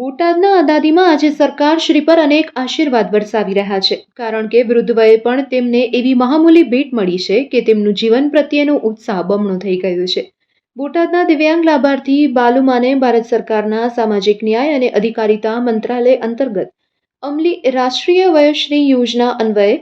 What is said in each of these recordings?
બોટાદના અદાદીમાં આજે સરકાર શ્રી પર અનેક આશીર્વાદ વરસાવી રહ્યા છે. કારણ કે વૃદ્ધ વયે પણ તેમને એવી મહામૂલી ભેટ મળી છે કે તેમનું જીવન પ્રત્યેનો ઉત્સાહ બમણો થઈ ગયો છે. બોટાદના દિવ્યાંગ લાભાર્થી બાલુમાને ભારત સરકારના સામાજિક ન્યાય અને અધિકારિતા મંત્રાલય અંતર્ગત અમલી રાષ્ટ્રીય વયશ્રી યોજના અન્વયે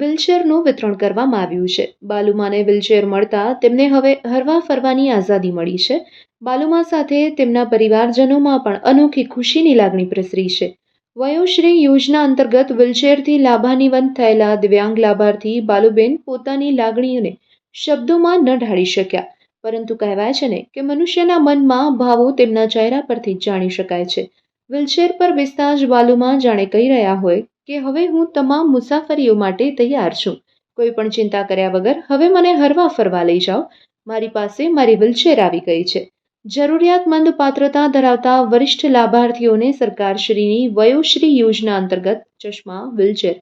વ્હીલચેરનું વિતરણ કરવામાં આવ્યું છે. બાલુમાને વ્હીલચેર મળતા તેમને હવે હરવા ફરવાની આઝાદી મળી છે. બાલુમા સાથે તેમના પરિવારજનોમાં પણ અનોખી ખુશીની લાગણી પ્રસરી છે. વયોશ્રી યોજના અંતર્ગત વ્હીલચેરથી લાભાન્વિત થયેલા દિવ્યાંગ લાભાર્થી બાલુબેન પોતાની લાગણીઓને શબ્દોમાં ન ઢાળી શક્યા. પરંતુ કહેવાય છે ને કે મનુષ્યના મનમાં ભાવો તેમના ચહેરા પરથી જાણી શકાય છે. વ્હીલચેર પર બેસતા જ બાલુમાં જાણે કહી રહ્યા હોય કે હવે હું તમામ મુસાફરીઓ માટે તૈયાર છું. કોઈ પણ ચિંતા કર્યા વગર હવે મને હરવા ફરવા લઈ જાઓ. મારી પાસે મારી વ્હીલચેર આવી ગઈ છે. જરૂરિયાતમંદ પાત્રતા ધરાવતા વરિષ્ઠ લાભાર્થીઓને સરકારશ્રીની વયોશ્રી યોજના અંતર્ગત ચશ્મા વ્હીલચેર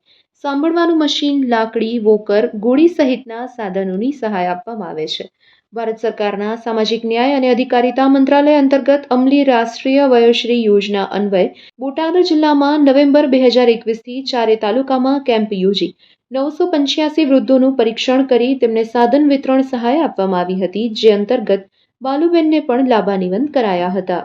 સાંભળવાનું મશીન, લાકડી, વોકર, ગોળી સહિતના સાધનોની સહાય આપવામાં આવે છે. ભારત સરકારના સામાજિક ન્યાય અને અધિકારિતા મંત્રાલય અંતર્ગત અમલી રાષ્ટ્રીય વયોશ્રી યોજના અન્વયે બોટાદ જિલ્લામાં નવેમ્બર બે હજાર એકવીસથી ચારે તાલુકામાં કેમ્પ યોજી નવસો પંચ્યાસી વૃદ્ધોનું પરીક્ષણ કરી તેમને સાધન વિતરણ સહાય આપવામાં આવી હતી, જે અંતર્ગત બાલુબેનને પણ લાભાનિવંત કરાયા હતા.